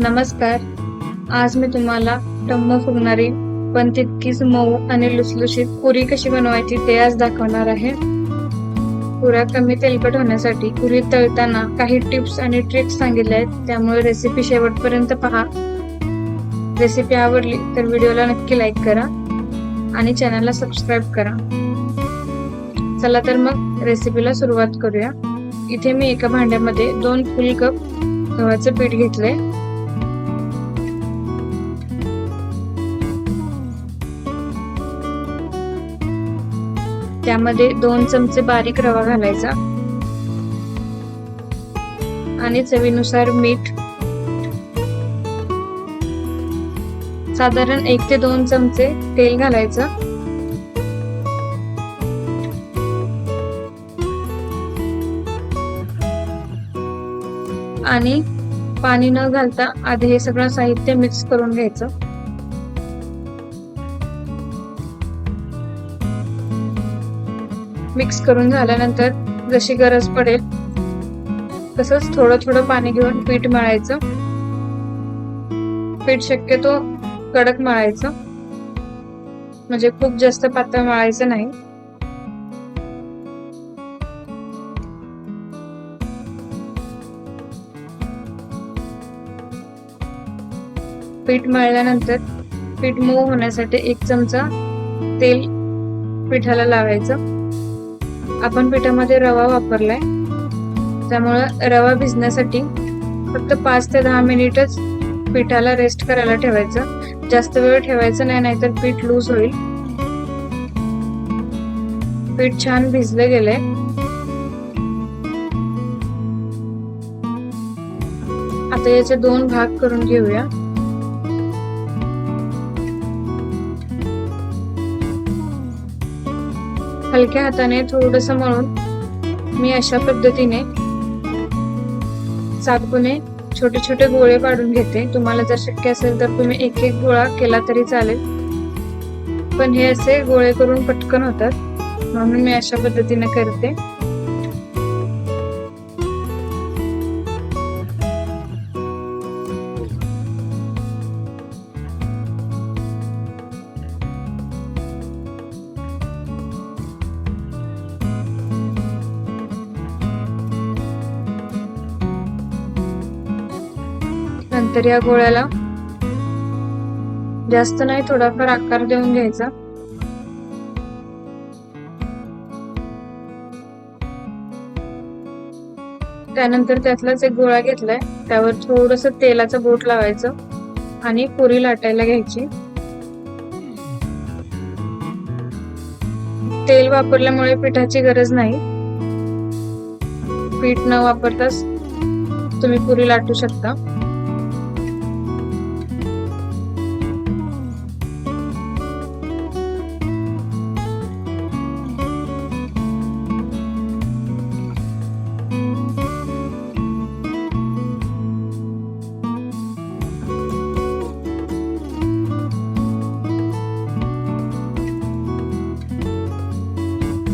नमस्कार. आज मी तुम्हाला टम्म फुगणारी पण तितकीच मऊ आणि लुसलुशीत पुरी कशी बनवायची ते आज दाखवणार आहे. पुऱ्या कमी तेलकट होण्यासाठी पुरी तळताना काही टिप्स आणि ट्रिक्स सांगितल्या आहेत. त्यामुळे रेसिपी शेवटपर्यंत पहा. रेसिपी आवडली तर व्हिडिओला नक्की लाईक करा आणि चॅनलला सबस्क्राईब करा. चला तर मग रेसिपीला सुरुवात करूया. इथे मी एका भांड्यामध्ये दोन फुल कप गव्हाचं पीठ घेतलंय. त्यामध्ये दोन चमचे बारीक रवा घालायचा. आणि चवीनुसार मीठ. साधारण एक ते दोन चमचे तेल घालायचं. आणि पाणी न घालता आधी हे सगळं साहित्य मिक्स करून घ्यायचं. मिक्स करून झाल्यानंतर जशी गरज पडेल तसंच थोडं थोडं पाणी घेऊन पीठ मळायचं. पीठ शक्यतो कडक मळायचं. म्हणजे खूप जास्त पातळ मळायचं नाही. पीठ मळल्यानंतर पीठ मऊ होण्यासाठी एक चमचा तेल पिठाला लावायचं. आपण पिठामध्ये रवा वापरलाय. त्यामुळं रवा भिजण्यासाठी फक्त पाच ते दहा मिनिटच पिठाला रेस्ट करायला ठेवायचं. जास्त वेळ ठेवायचं नाही नाहीतर पीठ लूज होईल. पीठ छान भिजलं गेलंय. आता याचे दोन भाग करून घेऊया. हलक्या हाताने थोडस मळून मी अशा पद्धतीने चाकूने छोटे छोटे गोळे काढून घेते. तुम्हाला जर शक्य असेल तर तुम्ही एक एक गोळा केला तरी चालेल. पण हे असे गोळे करून पटकन होतात म्हणून मी अशा पद्धतीने करते. नंतर या गोळ्याला जास्त नाही थोडाफार आकार देऊन घ्यायचा. त्यानंतर त्यातलाच एक गोळा घेतलाय त्यावर थोडस तेलाचं बोट लावायचं आणि पुरी लाटायला घ्यायची. तेल वापरल्यामुळे पिठाची गरज नाही. पीठ न वापरताच तुम्ही पुरी लाटू शकता.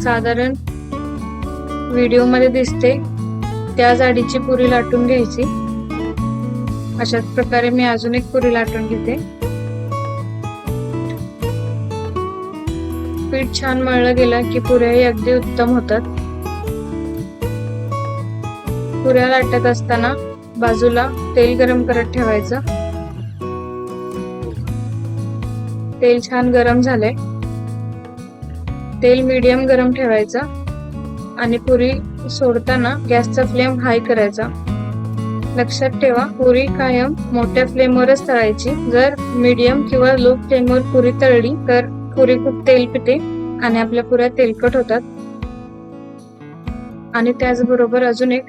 साधारण व्हिडिओमध्ये दिसते. त्या जाडीची पुरी लाटून घ्यायची. अशाच प्रकारे मी अजून एक पुरी लाटून घेते. पीठ छान मळलं गेलं की पुऱ्याही अगदी उत्तम होतात. पुऱ्या लाटत असताना बाजूला तेल गरम करत ठेवायचं. तेल छान गरम झालंय. तेल मीडियम गरम ठेवायचं आणि पुरी सोडताना गॅसचा फ्लेम हाय करायचा. लक्षात ठेवा पुरी कायम मोठ्या फ्लेमवरच तळायची. जर मीडियम किंवा लो फ्लेमवर पुरी तळली तर पुरी खूप तेल पिते आणि आपल्या पुऱ्या तेलकट होतात. आणि त्याचबरोबर अजून एक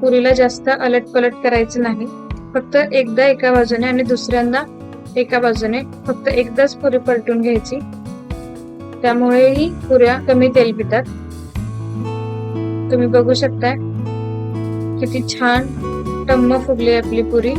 पुरीला जास्त अलट पलट करायचं नाही. फक्त एकदा एका बाजूने आणि दुसऱ्यांदा एका बाजूने. फक्त एकदाच पुरी पलटून घ्यायची. त्यामुळेही पुऱ्या कमी तेल पितात. तुम्ही बघू शकताय किती छान टम्म फुगली आपली पुरी.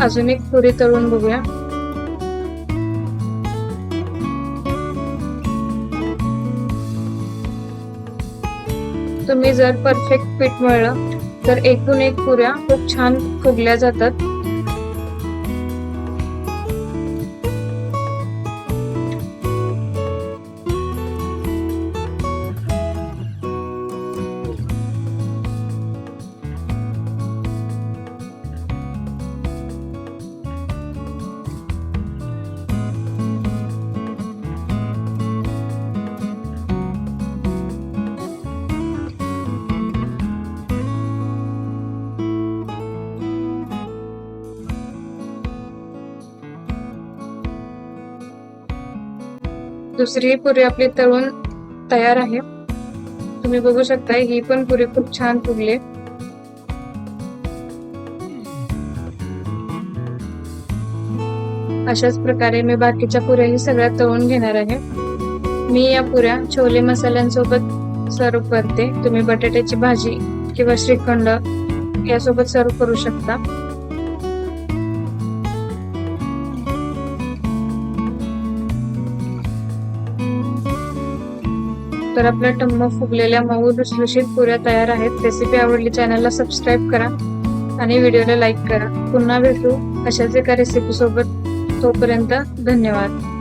अजून एक पुरी तळून बघूया. तुम्ही जर परफेक्ट पीठ मळलं तर एकूण एक पुऱ्या खूप छान फुगल्या जातात. दुसरी पुरी आपली तळून तयार आहे. तुम्ही बघू शकता ही पण पुरी खूप छान फुगली. अशाच प्रकारे मी बाकीच्या पुऱ्याही सगळ्या तळून घेणार आहे. मी या पुऱ्या छोले मसाल्यांसोबत सर्व करते. तुम्ही बटाट्याची भाजी किंवा श्रीखंड यासोबत सर्व करू शकता. तर आपल्या टम्म फुगलेल्या मऊ लुसलुशीत पुऱ्या तयार आहेत. रेसिपी आवडली चॅनलला सबस्क्राईब करा आणि व्हिडिओला लाईक करा. पुन्हा भेटू अशाच एका रेसिपी सोबत. तोपर्यंत धन्यवाद.